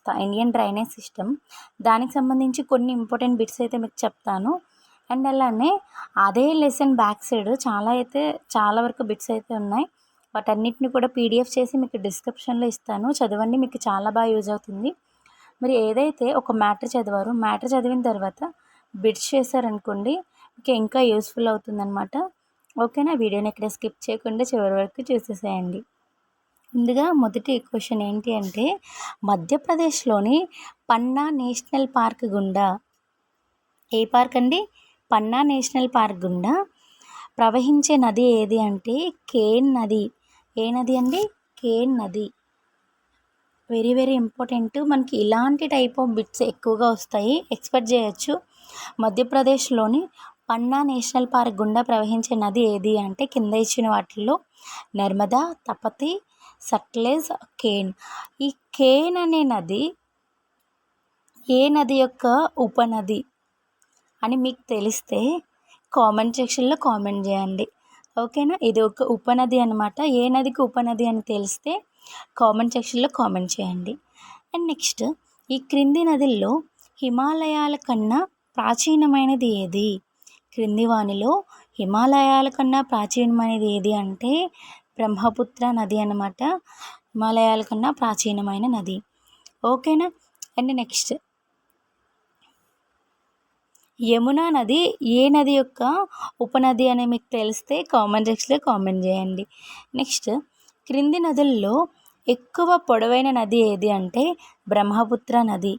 వ్యవస్థ Indian drainage system. దానికి సంబంధించి కొన్ని ఇంపార్టెంట్ బిట్స్ అయితే మీకు చెప్తాను. అండ్ అలానే అదే లెసన్ బ్యాక్ సైడ్ చాలా అయితే చాలా వరకు బిట్స్ అయితే ఉన్నాయి. వాటన్నిటిని కూడా పీడిఎఫ్ చేసి మీకు డిస్క్రిప్షన్లో ఇస్తాను. చదవండి మీకు చాలా బాగా యూజ్ అవుతుంది. మీరు ఏదైతే ఒక మ్యాటర్ చదివారో మ్యాటర్ చదివిన తర్వాత బిట్స్ చేశారనుకోండి మీకు ఇంకా యూస్ఫుల్ అవుతుందన్నమాట. ఓకేనా? వీడియోని ఇక్కడ స్కిప్ చేయకుండా చివరి వరకు చూసేసేయండి. ముందుగా మొదటి క్వశ్చన్ ఏంటి అంటే మధ్యప్రదేశ్లోని పన్నా నేషనల్ పార్క్ గుండా. ఏ పార్క్ అండి? పన్నా నేషనల్ పార్క్ గుండా. ప్రవహించే నది ఏది అంటే కేన్ నది. ఏ నది అండి? కేన్ నది. Very very important. మనకి ఇలాంటి టైప్ ఆఫ్ బిట్స్ ఎక్కువగా వస్తాయి. ఎక్స్పెక్ట్ చేయొచ్చు. మధ్యప్రదేశ్లోని పన్నా నేషనల్ పార్క్ గుండా ప్రవహించే నది ఏది అంటే కింద ఇచ్చిన వాటిల్లో నర్మదా తపతి సట్లెజ్ కేన్. ఈ కేన్ అనే నది ఏ నది యొక్క ఉపనది అని మీకు తెలిస్తే కామెంట్ సెక్షన్లో కామెంట్ చేయండి. ఓకేనా? ఇది ఒక ఉపనది అనమాట ఏ నదికి ఉపనది అని తెలిస్తే కామెంట్ సెక్షన్లో కామెంట్ చేయండి. అండ్ నెక్స్ట్ ఈ క్రింది నదుల్లో హిమాలయాల కన్నా ప్రాచీనమైనది ఏది? క్రింది వానిలో హిమాలయాల కన్నా ప్రాచీనమైనది ఏది అంటే బ్రహ్మపుత్ర నది అన్నమాట. హిమాలయాల కన్నా ప్రాచీనమైన నది. ఓకేనా? And next. యమునా నది ఏ నది యొక్క ఉపనది అని మీకు తెలిస్తే కామెంట్ సెక్షన్లో కామెంట్ చేయండి. నెక్స్ట్. క్రింది నదుల్లో ఎక్కువ పొడవైన నది ఏది అంటే బ్రహ్మపుత్ర నది.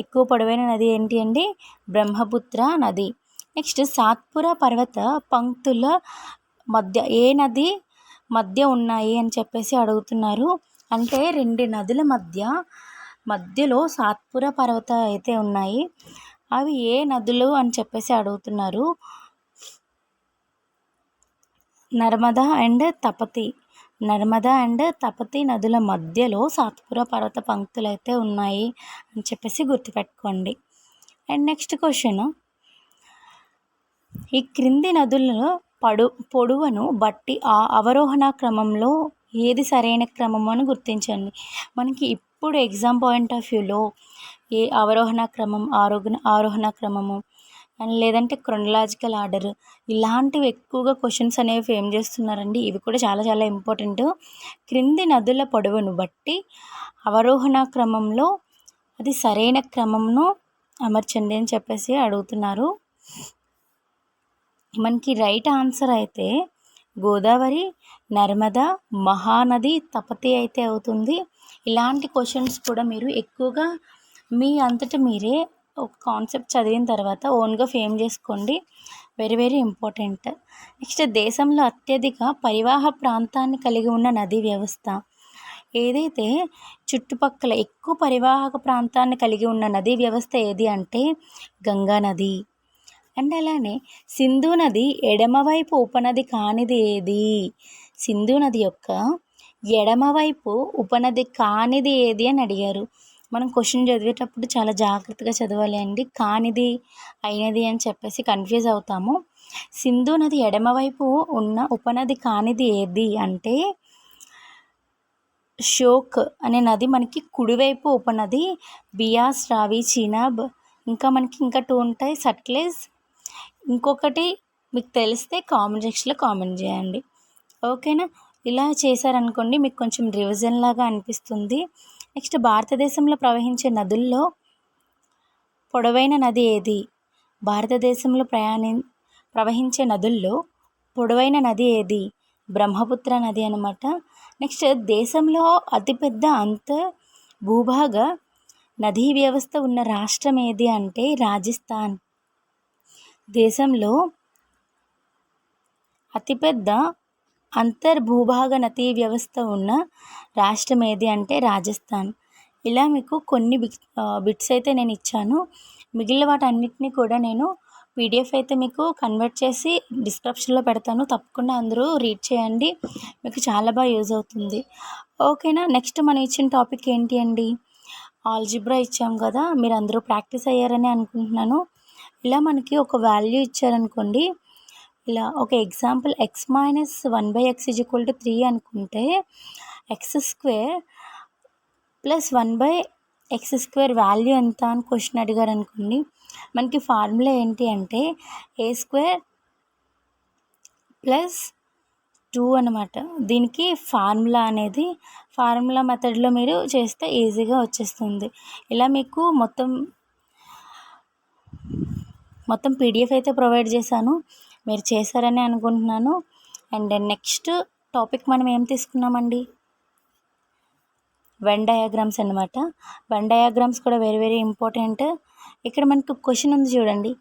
ఎక్కువ పొడవైన నది ఏంటి అండి? బ్రహ్మపుత్ర నది. నెక్స్ట్ సాత్పుర పర్వత పంక్తుల మధ్య ఏ నది మధ్య ఉన్నాయి అని చెప్పేసి అడుగుతున్నారు. అంటే రెండు నదుల మధ్య మధ్యలో సాత్పుర పర్వత అయితే ఉన్నాయి. అవి ఏ నదులు అని చెప్పేసి అడుగుతున్నారు. నర్మదా అండ్ తపతి. నర్మదా అండ్ తపతి నదుల మధ్యలో సాత్పుర పర్వత పంక్తులు అయితే ఉన్నాయి అని చెప్పేసి గుర్తుపెట్టుకోండి. And next question. ఈ క్రింది నదులలో పడు పొడవును బట్టి ఆ అవరోహణ క్రమంలో ఏది సరైన క్రమం అని గుర్తించండి. మనకి ఇప్పుడు ఎగ్జామ్ పాయింట్ ఆఫ్ వ్యూలో ఏ అవరోహణ క్రమం ఆరోహణ ఆరోహణ క్రమము అండ్ లేదంటే క్రొనలాజికల్ ఆర్డర్ ఇలాంటివి ఎక్కువగా క్వశ్చన్స్ అనేవి ఫేమ్ చేస్తున్నారండి? ఇవి కూడా చాలా చాలా ఇంపార్టెంట్. క్రింది నదుల పొడవును బట్టి అవరోహణ క్రమంలో అది సరైన క్రమంను అమర్చండి అని చెప్పేసి అడుగుతున్నారు. మనకి రైట్ ఆన్సర్ అయితే గోదావరి నర్మదా మహానది తపతి అయితే అవుతుంది. ఇలాంటి క్వశ్చన్స్ కూడా మీరు ఎక్కువగా మీ అంతట మీరే ఒక కాన్సెప్ట్ చదివిన తర్వాత ఓన్గా ఫేమ్ చేసుకోండి. Very very important. నెక్స్ట్ దేశంలో అత్యధిక పరివాహ ప్రాంతాన్ని కలిగి ఉన్న నదీ వ్యవస్థ ఏదైతే చుట్టుపక్కల ఎక్కువ పరివాహక ప్రాంతాన్ని కలిగి ఉన్న నదీ వ్యవస్థ ఏది అంటే గంగా నది. అండ్ అలానే సింధు నది ఎడమవైపు ఉపనది కానిది ఏది? సింధు నది యొక్క ఎడమవైపు ఉపనది కానిది ఏది అని అడిగారు. మనం క్వశ్చన్ చదివేటప్పుడు చాలా జాగ్రత్తగా చదవాలి అండి. కానిది అయినది అని చెప్పేసి కన్ఫ్యూజ్ అవుతాము. సింధు నది ఎడమవైపు ఉన్న ఉపనది కానిది ఏది అంటే షోక్ అనే నది మనకి కుడివైపు ఉపనది బియాస్ రావి చీనాబ్ ఇంకా మనకి ఇంకా టూ ఉంటాయి. సట్లెజ్ ఇంకొకటి మీకు తెలిస్తే కామెంట్ సెక్షన్లో కామెంట్ చేయండి. ఓకేనా? ఇలా చేశారనుకోండి మీకు కొంచెం రివిజన్ లాగా అనిపిస్తుంది. నెక్స్ట్ భారతదేశంలో ప్రవహించే నదుల్లో పొడవైన నది ఏది? భారతదేశంలో ప్రయాణి ప్రవహించే నదుల్లో పొడవైన నది ఏది? బ్రహ్మపుత్ర నది అనమాట నెక్స్ట్ దేశంలో అతిపెద్ద అంత భూభాగ నదీ వ్యవస్థ ఉన్న రాష్ట్రం ఏది అంటే రాజస్థాన్. దేశంలో అతిపెద్ద అంతర్భూభాగ నదీ వ్యవస్థ ఉన్న రాష్ట్రం ఏది అంటే రాజస్థాన్. ఇలా మీకు కొన్ని బిట్ బిట్స్ అయితే నేను ఇచ్చాను. మిగిలిన వాటన్నిటిని కూడా నేను పీడిఎఫ్ అయితే మీకు కన్వర్ట్ చేసి డిస్క్రిప్షన్లో పెడతాను. తప్పకుండా అందరూ రీడ్ చేయండి. మీకు చాలా బాగా యూజ్ అవుతుంది. ఓకేనా? నెక్స్ట్ మనం ఇచ్చిన టాపిక్ ఏంటి అండి? ఆల్జిబ్రా ఇచ్చాం కదా. మీరు అందరూ ప్రాక్టీస్ అయ్యారని అనుకుంటున్నాను. ఇలా మనకి ఒక వాల్యూ ఇచ్చారనుకోండి ఇలా ఒక example x minus one by x is equal to three అనుకుంటే x square plus one by x square value ఎంత అని క్వశ్చన్ అడిగారు అనుకోండి మనకి ఫార్ములా ఏంటి అంటే ఏ స్క్వేర్ ప్లస్ టూ అనమాట దీనికి ఫార్ములా అనేది ఫార్ములా మెథడ్లో మీరు చేస్తే ఈజీగా వచ్చేస్తుంది. ఇలా మీకు మొత్తం మొత్తం పీడిఎఫ్ అయితే ప్రొవైడ్ చేశాను. మీరు చేశారని అనుకుంటున్నాను. అండ్ నెక్స్ట్ టాపిక్ మనం ఏం తీసుకున్నామండి? వెన్ డయాగ్రామ్స్ అనమాట వెన్ డయాగ్రామ్స్ కూడా వెరీ వెరీ ఇంపార్టెంట్ ఇక్కడ మనకు క్వశ్చన్ ఉంది చూడండి.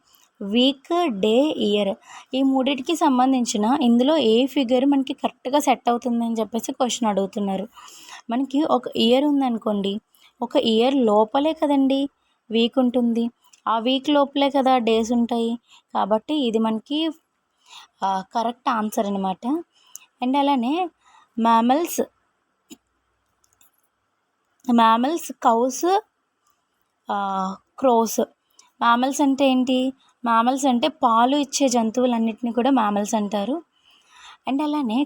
వీక్ డే ఇయర్ ఈ మూడింటికి సంబంధించిన ఇందులో ఏ ఫిగర్ మనకి కరెక్ట్గా సెట్ అవుతుంది అని చెప్పేసి క్వశ్చన్ అడుగుతున్నారు. మనకి ఒక ఇయర్ ఉందనుకోండి. ఒక ఇయర్ లోపలే కదండి. వీక్ ఉంటుంది. ఆ వీక్ లోపలే కదా డేస్ ఉంటాయి. కాబట్టి ఇది మనకి కరెక్ట్ ఆన్సర్ అనమాట అండ్ అలానే mammals mammals cows crows. Mammals అంటే ఏంటి? మ్యామల్స్ అంటే పాలు ఇచ్చే జంతువులన్నిటిని కూడా మ్యామల్స్ అంటారు. అండ్ అలానే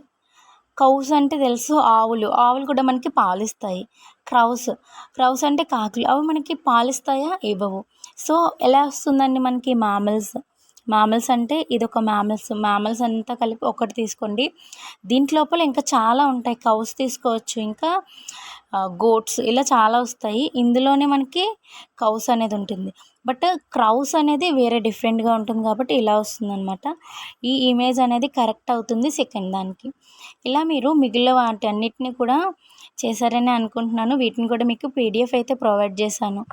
కౌస్ అంటే తెలుసు ఆవులు. ఆవులు కూడా మనకి పాలిస్తాయి. క్రౌస్ క్రౌస్ అంటే కాకులు. అవి మనకి పాలిస్తాయా? ఇవ్వవు సో ఎలా వస్తుందండి మనకి మామల్స్? మామల్స్ అంటే ఇది ఒక మామల్స్ అంతా కలిపి ఒకటి తీసుకోండి. దీంట్లోపల ఇంకా చాలా ఉంటాయి. కౌస్ తీసుకోవచ్చు ఇంకా గోట్స్ ఇలా చాలా వస్తాయి. ఇందులోనే మనకి కౌస్ అనేది ఉంటుంది. బట్ క్రౌస్ అనేది వేరే డిఫరెంట్గా ఉంటుంది కాబట్టి ఇలా వస్తుందన్నమాట. ఈ ఇమేజ్ అనేది కరెక్ట్ అవుతుంది సెకండ్ దానికి. ఇలా మీరు మిగిలిన వాటి అన్నిటిని కూడా చేశారని అనుకుంటున్నాను. వీటిని కూడా మీకు పీడిఎఫ్ అయితే ప్రొవైడ్ చేశాను.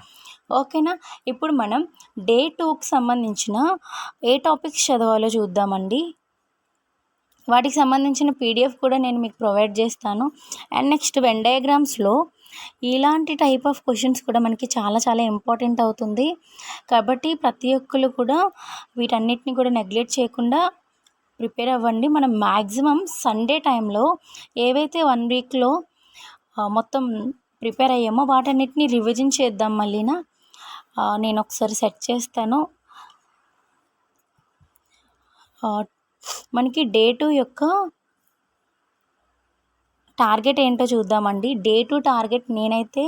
ఓకేనా? ఇప్పుడు మనం డే టూకి సంబంధించిన ఏ టాపిక్స్ చదవాలో చూద్దామండి. వాటికి సంబంధించిన పీడిఎఫ్ కూడా నేను మీకు ప్రొవైడ్ చేస్తాను. అండ్ నెక్స్ట్ వెన్ డయాగ్రామ్స్లో ఇలాంటి టైప్ ఆఫ్ క్వశ్చన్స్ కూడా మనకి చాలా చాలా ఇంపార్టెంట్ అవుతుంది. కాబట్టి ప్రతి ఒక్కరు కూడా వీటన్నిటిని కూడా నెగ్లెక్ట్ చేయకుండా ప్రిపేర్ అవ్వండి. మనం మ్యాక్సిమం సండే టైంలో ఏవైతే వన్ వీక్లో మొత్తం ప్రిపేర్ అయ్యామో వాటన్నిటిని రివిజన్ చేద్దాం మళ్ళీనా? నేను ఒకసారి సెట్ చేస్తాను. మనకి డే టూ యొక్క టార్గెట్ ఏంటో చూద్దామండి. డే టు టార్గెట్ నేనైతే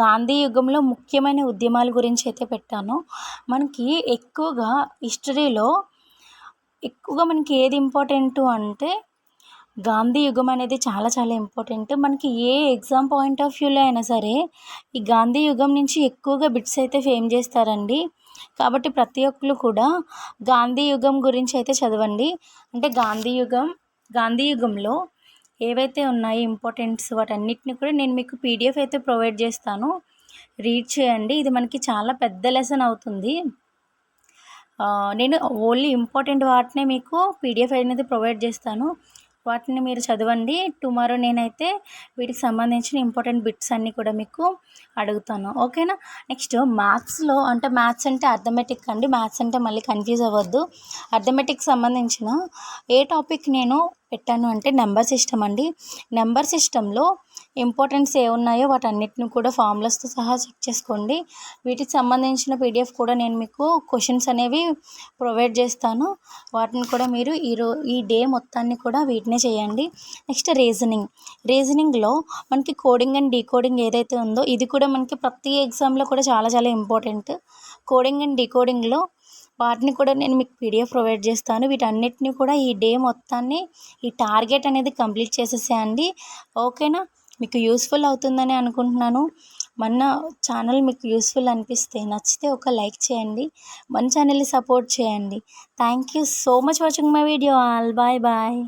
గాంధీ యుగంలో ముఖ్యమైన ఉద్యమాల గురించి అయితే పెట్టాను. మనకి ఎక్కువగా హిస్టరీలో ఎక్కువగా మనకి ఏది ఇంపార్టెంట్ అంటే గాంధీ యుగం అనేది చాలా చాలా ఇంపార్టెంట్ మనకి ఏ ఎగ్జామ్ పాయింట్ ఆఫ్ వ్యూలో అయినా సరే ఈ గాంధీ యుగం నుంచి ఎక్కువగా బిట్స్ అయితే ఫేమ్ చేస్తారండి. కాబట్టి ప్రతి ఒక్కరు కూడా గాంధీ యుగం గురించి అయితే చదవండి. అంటే గాంధీ యుగం గాంధీ యుగంలో ఏవైతే ఉన్నాయో ఇంపార్టెంట్స్ వాటన్నిటిని కూడా నేను మీకు పీడిఎఫ్ అయితే ప్రొవైడ్ చేస్తాను. రీడ్ చేయండి. ఇది మనకి చాలా పెద్ద లెసన్ అవుతుంది. నేను ఓన్లీ ఇంపార్టెంట్ వాటినే మీకు పీడిఎఫ్ అనేది ప్రొవైడ్ చేస్తాను. వాటిని మీరు చదవండి. టుమారో నేనైతే వీటికి సంబంధించిన ఇంపార్టెంట్ బిట్స్ అన్నీ కూడా మీకు అడుగుతాను. ఓకేనా? నెక్స్ట్ మ్యాథ్స్లో అంటే మ్యాథ్స్ అంటే అర్థమెటిక్ అండి. మ్యాథ్స్ అంటే మళ్ళీ కన్ఫ్యూజ్ అవ్వద్దు. అర్థమెటిక్ సంబంధించిన ఏ టాపిక్ నేను పెట్టాను అంటే నెంబర్ సిస్టమ్ అండి. నెంబర్ సిస్టంలో ఇంపార్టెన్స్ ఏ ఉన్నాయో వాటన్నిటిని కూడా ఫార్ములాస్తో సహా చెక్ చేసుకోండి. వీటికి సంబంధించిన పీడిఎఫ్ కూడా నేను మీకు క్వశ్చన్స్ అనేవి ప్రొవైడ్ చేస్తాను. వాటిని కూడా మీరు ఈరో ఈ డే మొత్తాన్ని కూడా వీటినే చేయండి. Next reasoning. రీజనింగ్లో మనకి కోడింగ్ అండ్ డీకోడింగ్ ఏదైతే ఉందో ఇది కూడా మనకి ప్రతి ఎగ్జామ్లో కూడా చాలా చాలా ఇంపార్టెంట్. కోడింగ్ అండ్ డీకోడింగ్లో వాటిని కూడా నేను మీకు పీడిఎఫ్ ప్రొవైడ్ చేస్తాను. వీటన్నిటిని కూడా ఈ డే మొత్తాన్ని ఈ టార్గెట్ అనేది కంప్లీట్ చేసేసేయండి. ఓకేనా? మీకు యూస్ఫుల్ అవుతుందని అనుకుంటున్నాను. మన ఛానల్ మీకు యూస్ఫుల్ అనిపిస్తే నచ్చితే ఒక లైక్ చేయండి. మన ఛానల్ని సపోర్ట్ చేయండి. Thank you so much watching my video all bye bye